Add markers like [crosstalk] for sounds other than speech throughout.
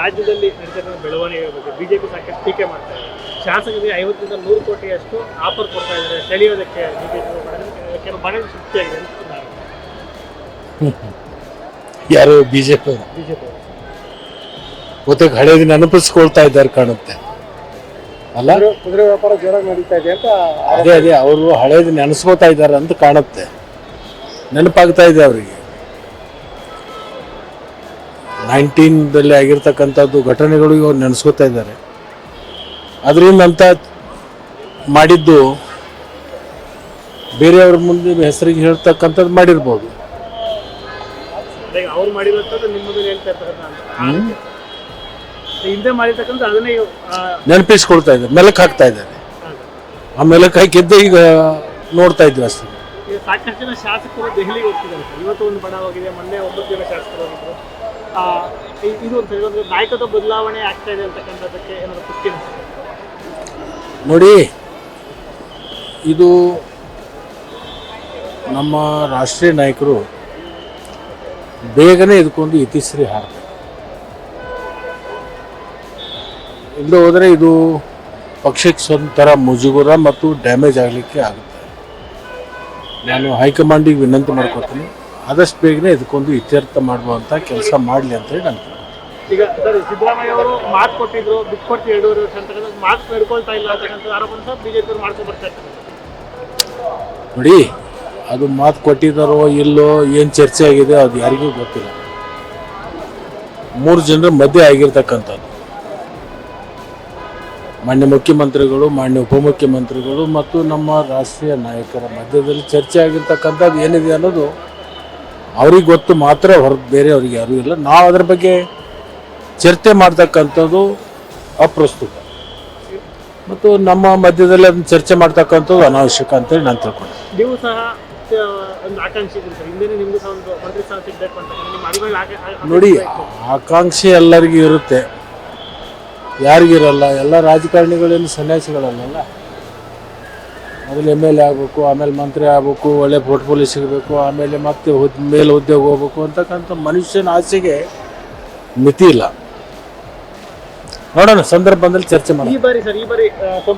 ರಾಜ್ಯದಲ್ಲಿ ನಡೀತಿರೋ ಬೆಳವಣಿಗೆ ಬಗ್ಗೆ ಬಿಜೆಪಿ ಸಾಕಷ್ಟು ಟೀಕೆ ಮಾಡ್ತಾ ಇದೆ. ಶಾಸಕರಿಗೆ ಐವತ್ತರಿಂದ ನೂರು ಕೋಟಿಯಷ್ಟು ಆಫರ್ ಕೊಡ್ತಾ ಇದ್ದಾರೆ. ಸೆಳೆಯೋದಕ್ಕೆ ಬಿಜೆಪಿ ಕೆಲವು ಮನೆ ಸೃಷ್ಟಿಯಾಗಿದೆ [laughs] ಯಾರು ಬಿಜೆಪಿ ಬಿಜೆಪಿ ಮತ್ತೆ ದಿನ ನೆನಪಿಸ್ಕೊಳ್ತಾ ಇದ್ದಾರೆ ಕಾಣುತ್ತೆ. ಅಲ್ಲ? ಕುದುರೆ ವ್ಯಾಪಾರ ಜೋರಾಗಿ ನಡೀತಾ ಇದೆ ಅಂತ ಅದೇ ಅದೇ ಅವರು ಹಳೇದು ನೆನೆಸ್ಕೋತಾ ಇದ್ದಾರೆ ಅಂತ ಕಾಣುತ್ತೆ. ನೆನಪಾಗ್ತಾ ಇದೆ ಅವರಿಗೆ. ನೈನ್ಟೀನ್ದಲ್ಲಿ ಆಗಿರ್ತಕ್ಕಂಥದ್ದು ಘಟನೆಗಳು ಇವರು ನೆನೆಸ್ಕೋತಾ ಇದ್ದಾರೆ. ಅದರಿಂದ ಅಂತ ಮಾಡಿದ್ದು ಬೇರೆಯವ್ರ ಮುಂದೆ ಹೆಸರಿಗೆ ಹೇಳ್ತಕ್ಕಂಥದ್ದು ಮಾಡಿರ್ಬೋದು. ನೆನಪಿಸ್ಕೊಳ್ತಾ ಇದ್ದಾರೆ ಮೆಲಕ್ ಹಾಕ್ತಾ ಇದ್ದಾರೆ. ಆ ಮೆಲಕ್ ಹಾಕಿದ್ದೆ ಈಗ ನೋಡ್ತಾ ಇದ್ವಿ ಅಷ್ಟೇ. ಸಾಕಷ್ಟು ಜನ ಶಾಸಕರು ದೆಹಲಿಗೆ ಹೋಗ್ತಿದ್ದಾರೆ ಇವತ್ತು ಒಂದು ಬಡವಾಗಿದೆ ಮೊನ್ನೆ ಒಂಬತ್ತು ಜನ ಶಾಸಕರು ನಾಯಕತ್ವ ಬದಲಾವಣೆ ಆಗ್ತಾ ಇದೆ ಅಂತಕ್ಕಂಥದ್ದಕ್ಕೆ ಏನಾದ್ರು ಪುಷ್ಟಿ ನೋಡಿ, ಇದು ನಮ್ಮ ರಾಷ್ಟ್ರೀಯ ನಾಯಕರು ಬೇಗನೆ ಇದಕ್ಕೊಂದು ಇತಿಶ್ರೀ ಹಾಡ್ತಾರೆ ಇಲ್ಲದೆ ಹೋದರೆ ಇದು ಪಕ್ಷಕ್ಕೆ ಒಂಥರ ಮುಜುಗುರ ಮತ್ತು ಡ್ಯಾಮೇಜ್ ಆಗಲಿಕ್ಕೆ ಆಗುತ್ತೆ. ನಾನು ಹೈಕಮಾಂಡಿಗೆ ವಿನಂತಿ ಮಾಡ್ಕೊತೀನಿ. ಆದಷ್ಟು ಬೇಗನೆ ಇದಕ್ಕೊಂದು ಇತ್ಯರ್ಥ ಮಾಡುವಂಥ ಕೆಲಸ ಮಾಡಲಿ ಅಂತೇಳಿ ನಾನು ಕೇಳ್ತೀನಿ. ಈಗ ಸರ್ ಸಿದ್ದರಾಮಯ್ಯ ಅವರು ಮಾತು ಕೊಟ್ಟಿದ್ರು ಬಿಟ್ಟು ಕೊಡ್ತೀವಿ ಎರಡೂವರೆ ವರ್ಷ ಅಂತಕ್ಕಂಥ ಮಾತು ನಡ್ಕೊಳ್ತಾ ಇಲ್ಲ ಅಂತಕ್ಕಂಥ ಆರೋಪನ ಸಹ ಬಿಜೆಪಿ ಅವ್ರು ಮಾಡ್ಕೊಂಡು ಬರ್ತಾ ಇರ್ತಾರೆ ನೋಡಿ ಅದು ಮಾತು ಕೊಟ್ಟಿದ್ದಾರೋ ಇಲ್ಲೋ ಏನು ಚರ್ಚೆ ಆಗಿದೆ ಅದು ಯಾರಿಗೂ ಗೊತ್ತಿಲ್ಲ. ಮೂರು ಜನರ ಮಧ್ಯೆ ಆಗಿರ್ತಕ್ಕಂಥದ್ದು. ಮಾನ್ಯ ಮುಖ್ಯಮಂತ್ರಿಗಳು ಮಾನ್ಯ ಉಪಮುಖ್ಯಮಂತ್ರಿಗಳು ಮತ್ತು ನಮ್ಮ ರಾಷ್ಟ್ರೀಯ ನಾಯಕರ ಮಧ್ಯದಲ್ಲಿ ಚರ್ಚೆ ಆಗಿರ್ತಕ್ಕಂಥದ್ದು ಏನಿದೆ ಅನ್ನೋದು ಅವ್ರಿಗೆ ಗೊತ್ತು ಮಾತ್ರ ಹೊರಗೆ ಬೇರೆ ಅವ್ರಿಗೆ ಯಾರೂ ಇಲ್ಲ. ನಾವು ಅದ್ರ ಬಗ್ಗೆ ಚರ್ಚೆ ಮಾಡ್ತಕ್ಕಂಥದ್ದು ಅಪ್ರಸ್ತುತ. ಮತ್ತು ನಮ್ಮ ಮಧ್ಯದಲ್ಲಿ ಅದನ್ನ ಚರ್ಚೆ ಮಾಡ್ತಕ್ಕಂಥದ್ದು ಅನಾವಶ್ಯಕ ಅಂತೇಳಿ ನಾನು ತಿಳ್ಕೊಂಡೆ. ನೀವು ಸಹ ಒಂದು ಆಕಾಂಕ್ಷಿ ನೋಡಿ ಆಕಾಂಕ್ಷೆ ಎಲ್ಲರಿಗೂ ಇರುತ್ತೆ. ಯಾರಿಗಿರಲ್ಲ ಎಲ್ಲ ರಾಜಕಾರಣಿಗಳೇನು ಸನ್ಯಾಸಿಗಳಲ್ಲ ಮೊದಲು ಎಂ ಎಲ್ ಎ ಆಗಬೇಕು ಆಮೇಲೆ ಮಂತ್ರಿ ಆಗಬೇಕು ಒಳ್ಳೆ ಪೋರ್ಟ್ಫೋಲಿಯೋ ಸಿಗಬೇಕು ಆಮೇಲೆ ಮತ್ತೆ ಹುದ್ ಮೇಲೆ ಉದ್ಯೋಗ ಹೋಗ್ಬೇಕು ಅಂತಕ್ಕಂಥ ಮನುಷ್ಯನ ಆಸೆಗೆ ಮಿತಿ ಇಲ್ಲ. ನೋಡೋಣ ಸಂದರ್ಭ ಬಂದಲ್ಲಿ ಚರ್ಚೆ ಮಾಡಿ ಈ ಬಾರಿ ಸರ್ ಈ ಬಾರಿ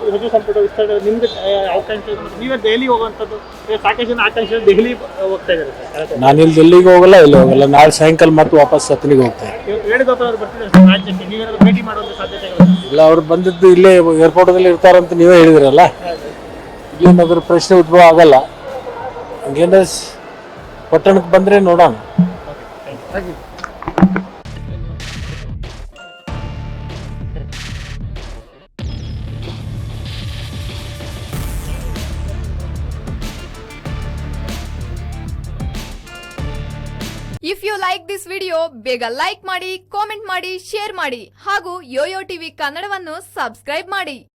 ಸಚಿವ ಸಂಪುಟ ವಿಸ್ತರಣೆ ನಿಮ್ಗೆ ಆಕಾಂಕ್ಷೆ ನೀವೇ ದೆಹಲಿ ಹೋಗುವಂಥದ್ದು ಸಾಕಷ್ಟು ಜನ ಆಕಾಂಕ್ಷಿ ದೆಹಲಿ ಹೋಗ್ತಾ ಇದ್ದಾರೆ ಸರ್ ನಾನು ಇಲ್ಲಿ ಡೆಲ್ಲಿಗೆ ಹೋಗಲ್ಲ ಇಲ್ಲಿ ಹೋಗಲ್ಲ. ನಾಳೆ ಸಾಯಂಕಾಲ ಮತ್ತೆ ವಾಪಸ್ ಸತ್ನಿಗೆ ಹೋಗ್ತೇನೆ. ಇವತ್ತು ವೇಣುಗೋಪಾಲ್ ಅವರು ಬರ್ತಿದ್ದಾರೆ ಸರ್ ರಾಜ್ಯಕ್ಕೆ. ನೀವೇನಾದ್ರು ಭೇಟಿ ಮಾಡುವಂಥ ಸಾಧ್ಯತೆಗಳು ಇಲ್ಲ ಅವ್ರು ಬಂದಿದ್ದು ಇಲ್ಲೇ ಏರ್ಪೋರ್ಟ್ದಲ್ಲಿ ಇರ್ತಾರಂತ ನೀವೇ ಹೇಳಿದ್ರಲ್ಲ. ಇಲ್ಲೇನಾದ್ರೂ ಪ್ರಶ್ನೆ ಉದ್ಭವ ಆಗಲ್ಲ. ಹಂಗೇನ ಪಟ್ಟಣಕ್ಕೆ ಬಂದರೆ ನೋಡೋಣ. If you like this video ಬೇಗ ಲೈಕ್ ಮಾಡಿ ಕಾಮೆಂಟ್ ಮಾಡಿ ಶೇರ್ ಮಾಡಿ ಹಾಗೂ ಯೋಯೋ ಟಿವಿ ಕನ್ನಡವನ್ನು ಸಬ್ಸ್ಕ್ರೈಬ್ ಮಾಡಿ.